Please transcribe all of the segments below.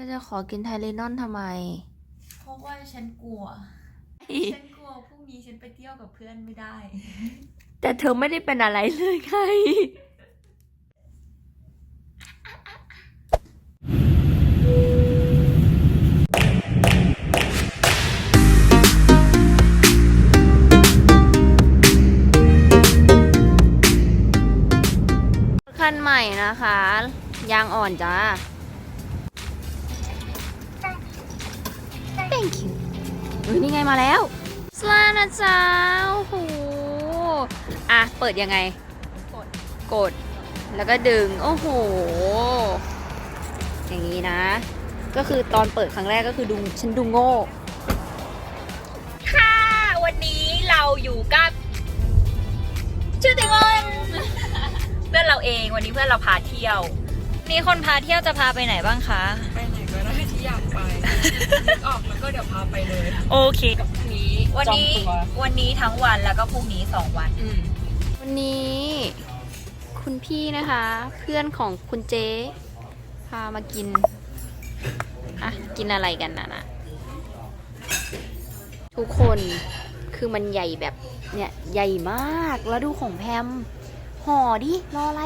อจะขอกินไทเลนอนทำไม เพราะว่าฉันกลัว ฉันกลัวพรุ่งนี้ฉันไปเที่ยวกับเพื่อนไม่ได้ แต่เธอไม่ได้เป็นอะไรเลยไงคันใหม่นะคะ ยางอ่อนจ้า thank you เฮ้ยนี่ไงมาแล้วสลานะจ๊ะโอ้โหอะ เปิดยังไง กด กด แล้วก็ดึง โอ้โห อย่างนี้นะ ก็คือตอนเปิดครั้งแรกก็คือดูฉันดูโง่ ค่ะวันนี้เราอยู่กับชื่อติมอนเพื่อนเราเองวันนี้เพื่อนเราพาเที่ยวมีคนพาเที่ยวจะพาไปไหนบ้างคะ ไป ออกแล้วก็เดี๋ยวพาไปเลยโอเค กับพรุ่งนี้วันนี้ จองตัววันนี้ทั้งวันแล้วก็พรุ่งนี้สองวัน อืมวันนี้คุณพี่นะคะ เพื่อนของคุณเจ๊พามากินอะกินอะไรกันนะนะทุกคนคือมันใหญ่แบบเนี่ยใหญ่มากแล้วดูของแพมห่อดิรออะไร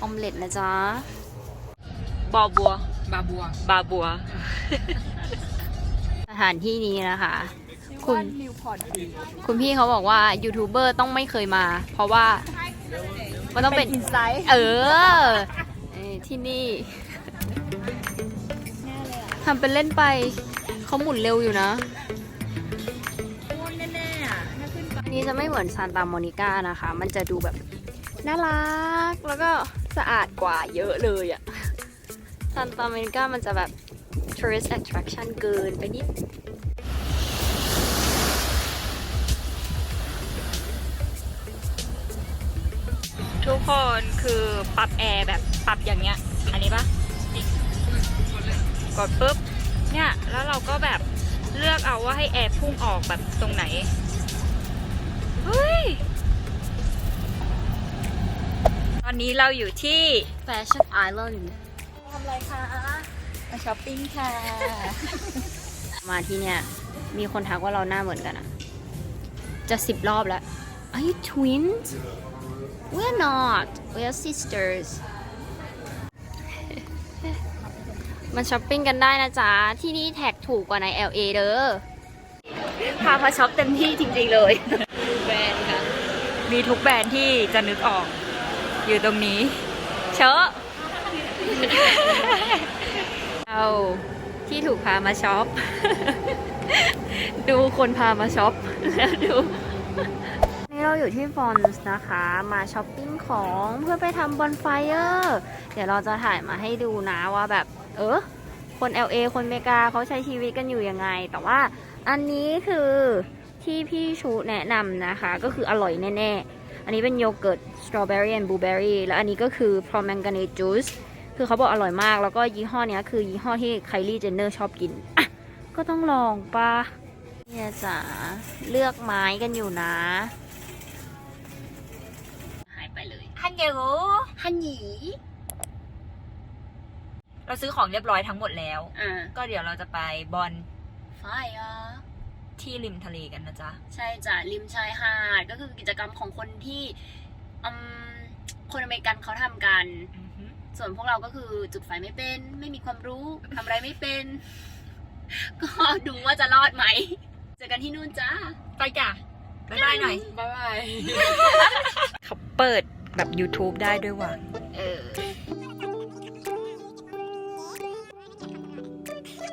ออมเล็ตนะจ๊ะ บอบัว บาบัวบาบัว สถานที่นี้นะคะ คุณ นิวพอร์ตวิวคุณพี่เขาบอกว่ายูทูบเบอร์ต้องไม่เคยมา เพราะว่ามันต้องเป็น อินไซต์เออเอ้ยที่นี่ทำเป็นเล่นไปเขาหมุนเร็วอยู่นะแน่ๆอะถ้าขึ้นไปนี่จะไม่เหมือนซานตาโมนิก้านะคะ มันจะดูแบบ น่ารัก แล้วก็สะอาดกว่าเยอะเลยอะ ซานตาโมนิก้ามันจะแบบ tourist attraction เกินไปนิดทุกคนคือปรับแอร์แบบปรับอย่างเงี้ย อันนี้ปะกดปุ๊บ เนี่ย แล้วเราก็แบบเลือกเอาว่าให้แอร์พุ่งออกแบบตรงไหน เฮ้ย ตอนนี้เราอยู่ที่ Fashion Island ทำ อะไรคะมาช้อปปิ้งค่ะ มาที่เนี่ย มีคนทักว่าเราหน้าเหมือนกันอะจะสิบรอบแล้ว Are you twins? We're not. We're sisters. มาช้อปปิ้งกันได้นะจ๊ะ ที่นี่แท็กถูกกว่าใน LA เด้อ พามาช็อปเต็มที่จริงๆเลย แบรนด์ค่ะ มีทุกแบรนด์ที่จะนึกออก อยู่ตรงนี้ เชอะ เอาที่ถูกพามาช็อป ดูคนพามาช็อป แล้วดูนี่เราอยู่ที่ฟอนส์นะคะ มาช้อปปิ้งของเพื่อไปทำบอนไฟเออร์เดี๋ยวเราจะถ่ายมาให้ดูนะว่าแบบ เออคน LA คนเมกาเขาใช้ชีวิตกันอยู่ยังไง แต่ว่าอันนี้คือที่พี่ชูแนะนำนะคะ ก็คืออร่อยแน่ ๆ อันนี้เป็นโยเกิร์ตสตรอเบอรี่และบลูเบอรี่แล้วอันนี้ก็คือ p r o m a n g a n a t e juice คือเขาบอกอร่อยมาก แล้วก็ยี่ห้อเนี้ยคือยี่ห้อที่ไคลี่เจนเนอร์ชอบกินอะก็ต้องลองปะเนี่ยจ๋าเลือกไม้กันอยู่นะ หายไปเลยฮันเยโฮันหยีเราซื้อของเรียบร้อยทั้งหมดแล้ว อ่าก็เดี๋ยวเราจะไปบอลไฟอะที่ริมทะเลกันนะจ๊ะ ใช่จ้ะริมชายหาดก็คือกิจกรรมของคนที่อืมคนอเมริกันเขาทำกัน ส่วนพวกเราก็คือจุดไฟไม่เป็น ไม่มีความรู้ทำอะไรไม่เป็น ก็ดูว่าจะรอดไหมเจอกันที่นู่นจ้า ไปจ้ะบ๊ายบายหน่อย บ๊ายบาย เขาเปิดแบบ YouTube ได้ด้วยว่ะ เออ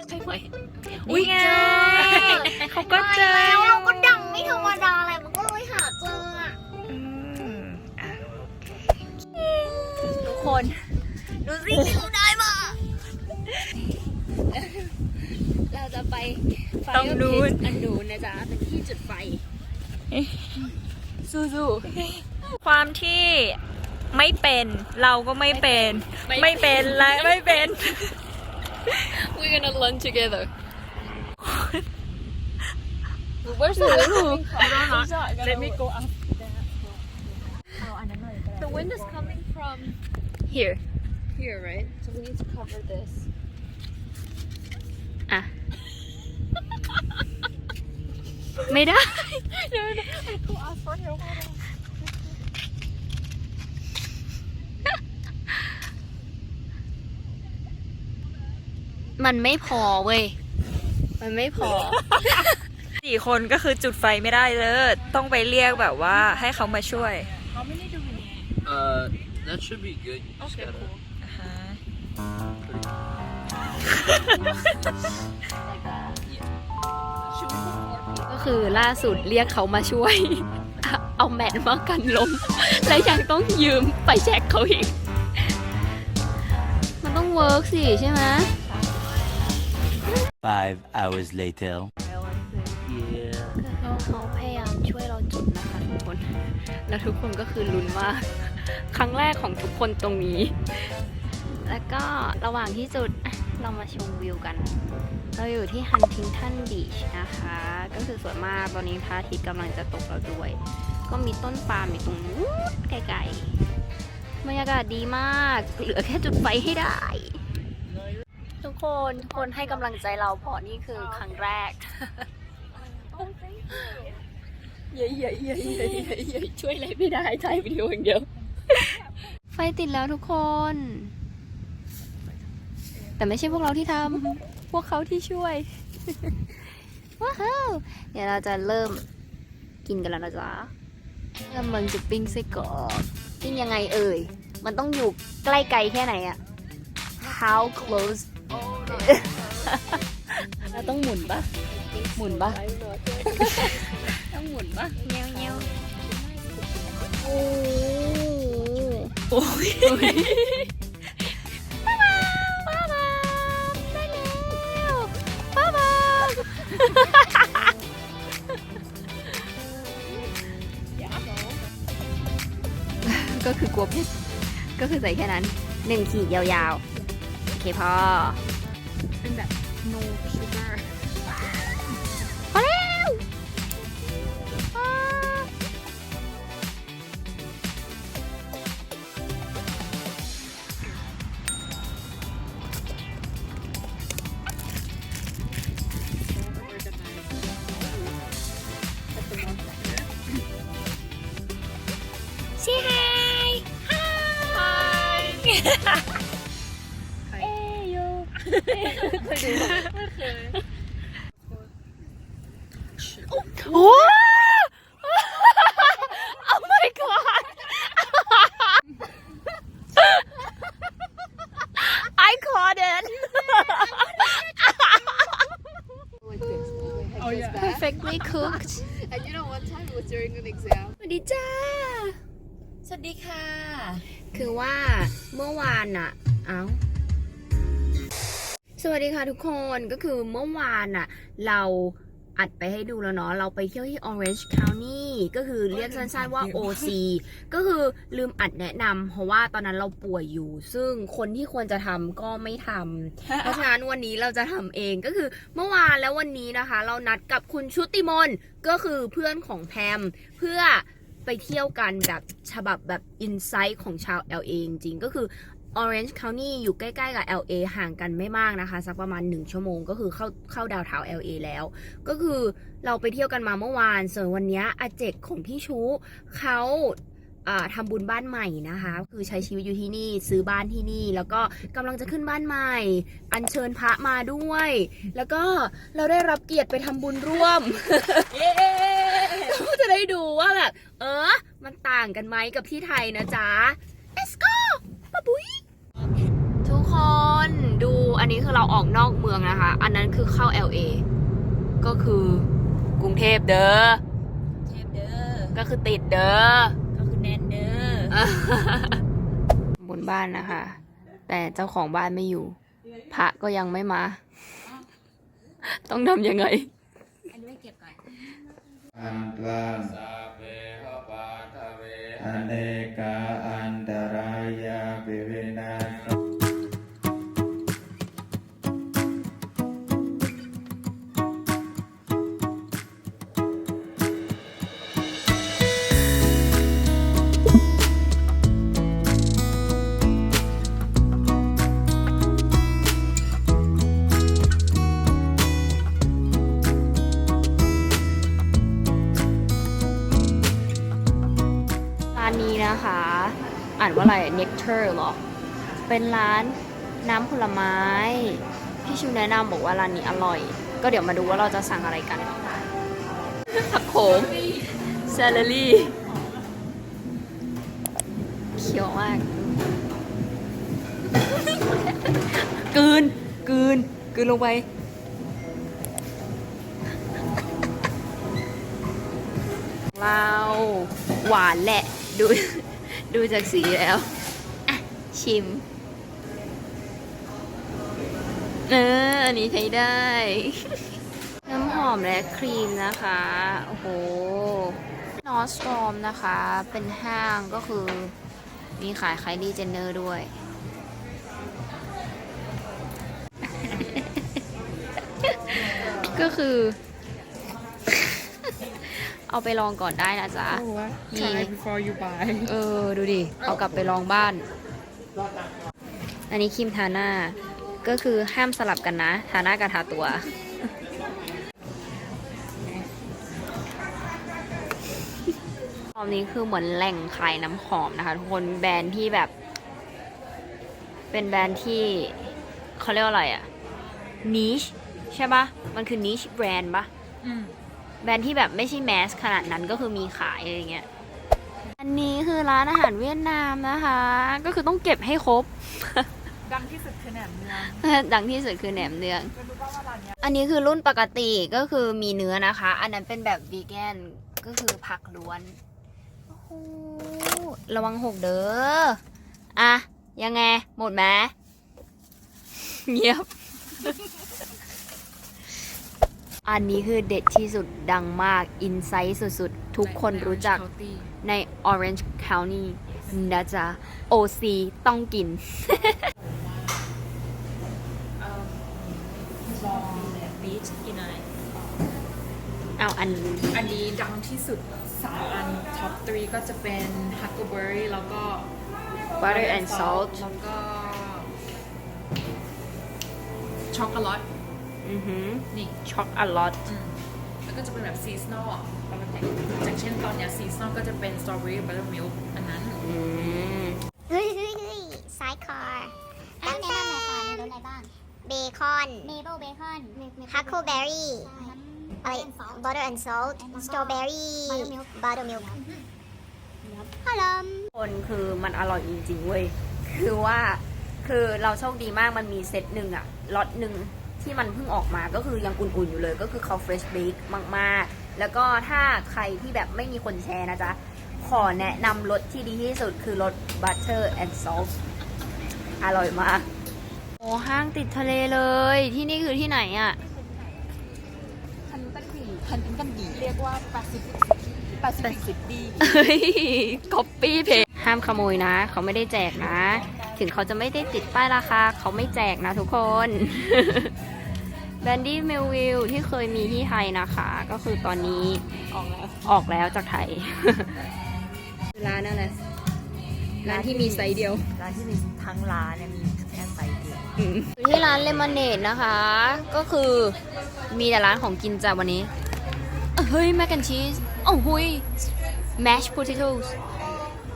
ไปไปอุ๊ยไงเขาก็เจอแล้วเราก็ดังไม่ธรรมดาอะไรมันก็เลยหาเจออะ อืมอะ ทุกคน ดูสิเราได้มา เราจะไปไฟตรงนู้น อันนู้นนะจ๊ะ เป็นที่จุดไฟ สู้ๆความที่ไม่เป็นเราก็ไม่เป็น ไม่ไม่เป็นและไม่เป็น We're gonna learn together Where's the wind coming from? Let me go up The wind is coming from here here, right? So we need to cover this. อะไม่ได้ No, no, I go ask for help. มันไม่พอเว้ย มันไม่พอ สี่คนก็คือจุดไฟไม่ได้เลย ต้องไปเรียกแบบว่าให้เขามาช่วย How many do we need? Uh, that should be good. You just Okay, gotta cool. put it- ก็คือล่าสุดเรียกเขามาช่วย เอาแมทมากันลม และยังต้องยืมไปแช็คเขาอีก มันต้องเวิร์กสิใช่ไหม Five hours later. Yeah. เขาพยายามช่วยเราจุดนะคะทุกคน แล้วทุกคนก็คือลุ้นมาก ครั้งแรกของทุกคนตรงนี้ แล้วก็ระหว่างที่จุดอะ เรามาชมวิวกัน เราอยู่ที่ฮันทิงตันบีชนะคะ ก็คือสวยมากตอนนี้พระอาทิตย์กำลังจะตกแล้วด้วย ก็มีต้นปาล์มอยู่ตรงนู้นไกลๆบรรยากาศดีมาก เหลือแค่จุดไฟให้ได้ ทุกคนทุกคนให้กำลังใจเราเพราะนี่คือครั้งแรกเย้ยเย้ยเย้ยเย้ยเย้ยเย้ยช่วยอะไรไม่ได้ถ่ายวิดีโออย่างเดียว ไฟติดแล้วทุกคน แต่ไม่ใช่พวกเราที่ทำพวกเขาที่ช่วย ว้าวเดี๋ยวเราจะเริ่มกินกันแล้วนะจ๊ะกำลังจะปิ้งไส้กรอกปิ้งยังไงเอ่ย มันต้องอยู่ใกล้ไกลแค่ไหนอะ How close เราต้องหมุนปะหมุนปะต้องหมุนปะเงี้ยวเงี้ยวโอ้โอ้ คือใส่แค่นั้นหนึ่งขีดยาวๆ โอเคพอ เป็นแบบ no sugar. พอ 栄て。ค่ะคือว่าเมื่อวานอะเอ้าสวัสดีค่ะทุกคนก็คือเมื่อวานอะเราอัดไปให้ดูแล้วเนาะเราไปเที่ยวที่ Orange County ก็คือเรียกสั้นๆว่า OC ก็คือลืมอัดแนะนำเพราะว่าตอนนั้นเราป่วยอยู่ ซึ่งคนที่ควรจะทำก็ไม่ทำเพราะฉะนั้นวันนี้เราจะทำเองก็คือเมื่อวานแล้ววันนี้นะคะ เรานัดกับคุณชุติมนก็คือเพื่อนของแพมเพื่อ ไปเที่ยวกันแบบฉบับแบบอินไซต์ของชาว LA จริงๆก็คือ Orange County อยู่ใกล้ๆกับ LA ห่างกันไม่มากนะคะ สักประมาณ 1 ชั่วโมงก็คือเข้าเข้าดาวเทา LA แล้ว ก็คือเราไปเที่ยวกันมาเมื่อวาน ส่วนวันนี้อาเจกของพี่ชูเขาอ่าทำบุญบ้านใหม่นะคะ คือใช้ชีวิตอยู่ที่นี่ซื้อบ้านที่นี่ แล้วก็กำลังจะขึ้นบ้านใหม่ อัญเชิญพระมาด้วย แล้วก็เราได้รับเกียรติไปทำบุญร่วม ก็จะได้ดูว่าแบบ เออ มันต่างกันไหมกับที่ไทยนะจ๊ะ let's go ปะปุ้ยทุกคนดูอันนี้คือเราออกนอกเมืองนะคะ อันนั้นคือเข้า LA ก็คือกรุงเทพเด้อ เทพเด้อ ก็คือติดเด้อ ก็คือแนนเด้อบนบ้านนะคะ แต่เจ้าของบ้านไม่อยู่ พระก็ยังไม่มา ต้องทำยังไง อันนี้ไม่เก็บก่อน อันตรังอเนกาอันตรายาปิวินา อ่านว่าอะไร nectar เหรอ เป็นร้านน้ำผลไม้ พี่ชูแนะนำบอกว่าร้านนี้อร่อย ก็เดี๋ยวมาดูว่าเราจะสั่งอะไรกัน ผักโขม s ซล a รี่เขียวมากกืนกืนกืนลงไปเราหวานแหละ ดูดูจากสีแล้วอะชิม เออ อันนี้ใช้ได้ น้ำหอมและครีมนะคะ โอ้โหนอสตรอมนะคะ เป็นห้างก็คือมีขายไคลี่เจนเนอร์ด้วย ก็คือ เอาไปลองก่อนได้นะจ๊ะนี่ try before you buy เออ ดูดิ เอากลับไปลองบ้าน อันนี้ครีมทาหน้า ก็คือห้ามสลับกันนะ ทาหน้ากับทาตัว ตอนนี้คือเหมือนแหล่งขายน้ำหอมนะคะ ทุกคนแบรนด์ที่แบบ เป็นแบรนด์ที่เขาเรียกว่าอะไรอะ niche ใช่ปะมันคือ niche แบรนด์ปะอืม แบรนด์ที่แบบไม่ใช่แมสขนาดนั้นก็คือมีขายอะไรเงี้ย อันนี้คือร้านอาหารเวียดนามนะคะ ก็คือต้องเก็บให้ครบ ดังที่สุดคือแหนมเนืองดังที่สุดคือแหนมเนือง จะรู้ป่าวว่าร้านเนี้ยอันนี้คือรุ่นปกติก็คือมีเนื้อนะคะ อันนั้นเป็นแบบวีแกนก็คือผักล้วน โอ้โห ระวังหกเด้อ อะ ยังไง หมดไหมเงียบ อันนี้คือเด็ดที่สุดดังมากอินไซต์สุดๆ ทุกคนรู้จักใน Orange County นะจ๊ะ OC ต้องกินลองบีชกินอะไร เอาอันอันนี้ดังที่สุดสามอันท็อป 3 ก็จะเป็น Huckleberry แล้วก็ Butter and Salt แล้วก็ช็อกโกแลต อือหือนี่ช็อกอลอตอืมแล้วก็จะเป็นแบบซีซันอลอะปกติอย่างเช่นตอนเนี้ยซีซันอลก็จะเป็นสตรอเบอรี่บัตเตอร์มิลค์อันนั้นอืมเฮ้ยเฮ้ยเฮ้ยไซคาร์ตั้งแต่มีรสอะไรบ้าง เบคอน เมเปิลเบคอนฮักโคเบอรี่อะไร butter and salt strawberry buttermilk ฮัลโหลคนคือมันอร่อยจริงๆเว้ย คือว่า คือเราโชคดีมากมันมีเซตหนึ่งอะล็อตหนึ่ง ที่มันเพิ่งออกมาก็คือยังอุ่นๆอยู่เลยก็คือเขา fresh bake มากๆ แล้วก็ถ้าใครที่แบบไม่มีคนแชร์นะจ๊ะ ขอแนะนำรสที่ดีที่สุดคือรส butter and salt อร่อยมาก โอ้ห้างติดทะเลเลย ที่นี่คือที่ไหนอะพันตันบีพันตันบีเรียกว่า Pacific Pacific City เฮ้ย copy เพจห้ามขโมยนะ เขาไม่ได้แจกนะ ถึงเขาจะไม่ได้ติดป้ายราคา เขาไม่แจกนะทุกคน แบนดี้เมลวิลที่เคยมีที่ไทยนะคะ ก็คือตอนนี้ออกแล้วออกแล้วจากไทย ร้านอะไรร้านที่มีไซส์เดียว ร้านที่มีทั้งร้านเนี่ยมีแค่ไซส์เดียวอยู่ที่ร้านเลมอนเนดนะคะ ก็คือมีแต่ร้านของกินจ้ะวันนี้ เฮ้ยแม c แอนชีสโอ้หุย mashed potatoes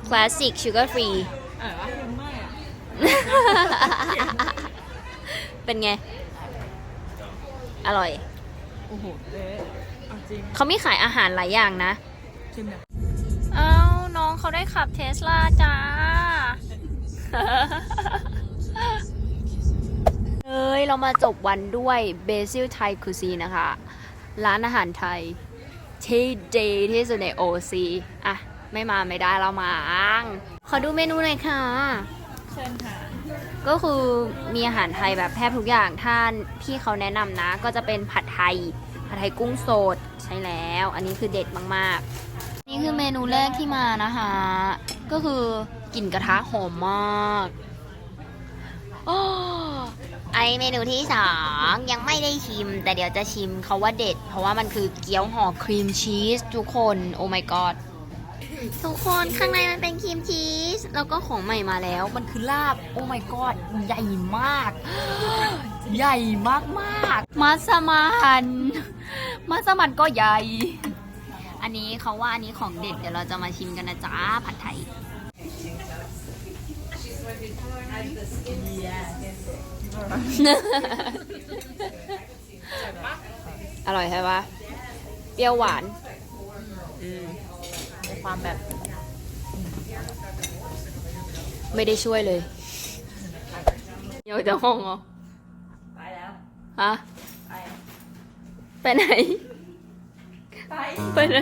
classic sugar free เออว่าคือไม่อะเป็นไง อร่อย โอ้โหเละเอาจริงเขามีขายอาหารหลายอย่างนะชิมเนี่ยเอ้าน้องเขาได้ขับเทสลาจ้า เอ้ย เรามาจบวันด้วยเบซิลไทยคูซีนะคะ ร้านอาหารไทย ที่ดีที่สุดในโอซีอะ ไม่มาไม่ได้แล้วมังขอดูเมนูหน่อยค่ะ เชิญค่ะ ก็คือมีอาหารไทยแบบแทบทุกอย่างท่านพี่เขาแนะนำนะ ก็จะเป็นผัดไทย ผัดไทยกุ้งสดใช่แล้ว อันนี้คือเด็ดมากๆ นี่คือเมนูแรกที่มานะคะ ก็คือกลิ่นกระทะหอมมากโอ้ไอเมนูที่สองยังไม่ได้ชิม แต่เดี๋ยวจะชิมเขาว่าเด็ด เพราะว่ามันคือเกี๊ยวห่อครีมชีสทุกคน โอ้ my god ทุกคนข้างในมันเป็นครีมชีส แล้วก็ของใหม่มาแล้ว มันคือลาบ โอ้ my god ใหญ่มาก ใหญ่มากมากมัสมันมัสมันก็ใหญ่ อันนี้เขาว่าอันนี้ของเด็ดเดี๋ยวเราจะมาชิมกันนะจ๊ะผัดไทยอร่อยใช่ปะเปรี้ยวหวาน ความแบบ ไม่ได้ช่วยเลยเดี๋ยวจะห้องเหรอไปแล้ว ฮะ ไป ไปไหน ไป ไปไหน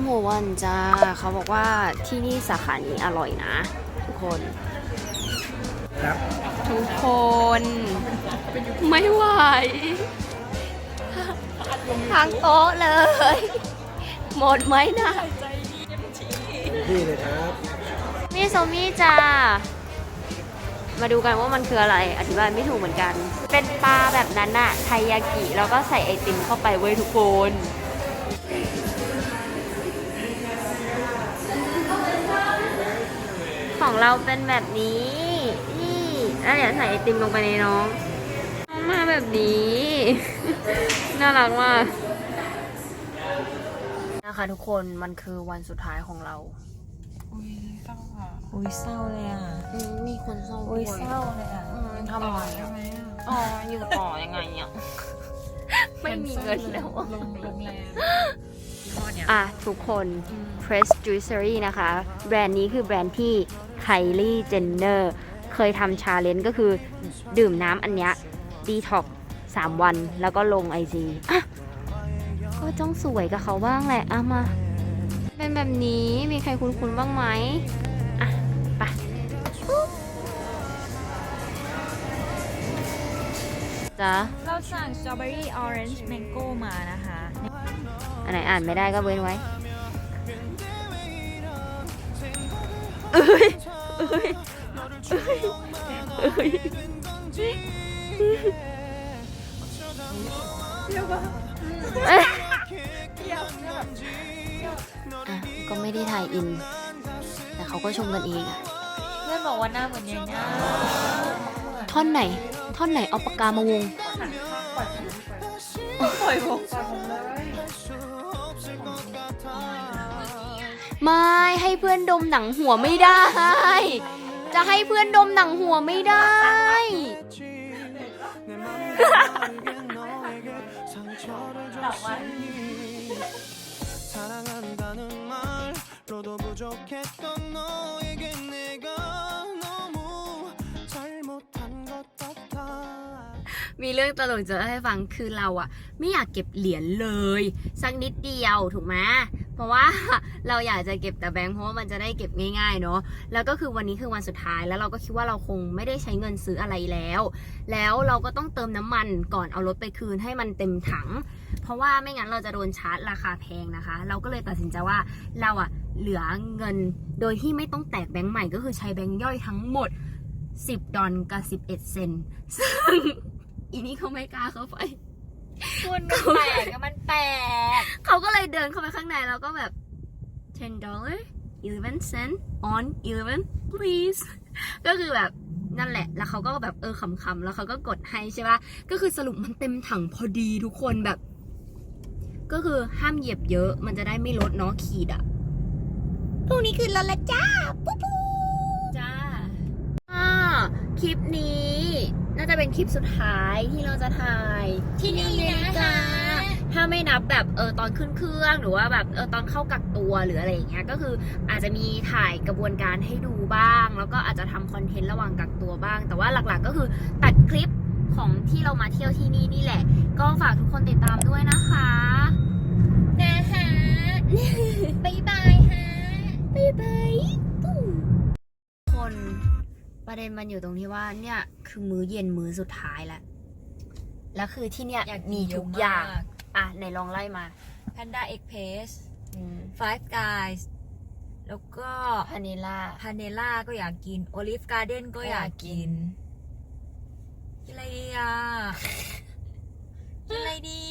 ที่เทมโพวันจ้า เขาบอกว่าที่นี่สาขานี้อร่อยนะ ทุกคน ทุกคน ไม่ไหว ทางโต๊ะเลย หมดไหมนะพี่เลยครับมีโซมี่จ้า มาดูกันว่ามันคืออะไร อธิบายไม่ถูกเหมือนกัน เป็นปลาแบบนั้นอะไทยากิ แล้วก็ใส่ไอติมเข้าไปเว้ยทุกคน ของเราเป็นแบบนี้นี่แล้วเดี๋ยวใส่ไอติมลงไปในน้องน้องมาแบบนี้ น่ารักมากนะคะทุกคนมันคือวันสุดท้ายของเรา อุ้ยเศร้าอะอุ้ยเศร้าเลยอะอืมมีคนเศร้าอุ้ยด้วยเศร้าเลยอะอืมทำอะไรอะอ๋ออยู่ต่อยังไงเนี่ยไม่มีเงินแล้วอะลงโรงแรมยี่ห้อเนี้ยอะ ทุกคน Press Juicery นะคะ แบรนด์นี้คือแบรนด์ที่ Kylie Jenner เคยทำชาเลนจ์ก็คือดื่มน้ำอันเนี้ยดีท็อก3วันแล้วก็ลง IG อะก็ต้องสวยกับเขาบ้างแหละอะมา เป็นแบบนี้มีใครคุ้นๆบ้างไหมอะไปจ้ะเราสั่งสตรอเบอรี่ออเรนจ์แมงโก้มานะคะ อันไหนอ่านไม่ได้ก็เว้นไว้เอ้ย เอ้ยเอ้ยเอ้ยเอ้ยอะก็ไม่ได้ถ่ายอิน แต่เขาก็ชมกันเองอะเพื่อนบอกว่าหน้าเหมือนยายนาท่อนไหน ท่อนไหนเอาปากกามาวง ปล่อยวง ไม่ให้เพื่อนดมหนังหัวไม่ได้ จะให้เพื่อนดมหนังหัวไม่ได้ มีเรื่องตลกจะเล่าให้ฟังคือเราอะไม่อยากเก็บเหรียญเลย สักนิดเดียวถูกไหม ราะว่าเราอยากจะเก็บแต่แบงค์เพราะว่ามันจะได้เก็บง่ายๆเนาะแล้วก็คือวันนี้คือวันสุดท้ายแล้วเราก็คิดว่าเราคงไม่ได้ใช้เงินซื้ออะไรแล้ว แล้วเราก็ต้องเติมน้ำมันก่อนเอารถไปคืนให้มันเต็มถัง เพราะว่าไม่งั้นเราจะโดนชาร์จราคาแพงนะคะ เราก็เลยตัดสินใจว่าเราอะเหลือเงินโดยที่ไม่ต้องแตกแบงค์ใหม่ก็คือใช้แบงค์ย่อยทั้งหมด 10 ดอลกับ 11 เซนซึ่งอีนี่เขาไม่กล้าเข้าไป คุณมันแปลกอะมันแปลก เขาก็เลยเดินเข้าไปข้างในแล้วก็แบบ10 dollar 11 cent on 11 please ก็คือแบบนั่นแหละ แล้วเขาก็แบบเออขำๆ แล้วเขาก็กดให้ใช่ปะก็คือสรุปมันเต็มถังพอดีทุกคนแบบ ก็คือห้ามเหยียบเยอะ มันจะได้ไม่ลดเนาะขีดอะพรุ่งนี้คือรถละจ้า ปุ๊บปุ๊บจ้าอ่า คลิปนี้น่าจะเป็นคลิปสุดท้ายที่เราจะถ่ายที่นี่นะคะถ้าไม่นับแบบเออตอนขึ้นเครื่องหรือว่าแบบเออตอนเข้ากักตัวหรืออะไรอย่างเงี้ยก็คืออาจจะมีถ่ายกระบวนการให้ดูบ้าง แล้วก็อาจจะทำคอนเทนต์ระหว่างกักตัวบ้าง แต่ว่าหลักๆก็คือตัดคลิปของที่เรามาเที่ยวที่นี่นี่แหละ ก็ฝากทุกคนติดตามด้วยนะคะ เด็นมันอยู่ตรงที่ว่าเนี่ย คือมื้อเย็นมื้อสุดท้ายแล้วแล้วคือที่เนี่ยอยากมีทุกอย่าง อะไหนลองไล่มาแพนด้าเอ็กเพสอืม Five Guys แล้วก็พานิล่าพาเนล่าก็อยากกินโอลิฟการ์เด้นก็อยากกินกินอะไรดีอะกินอะไรดี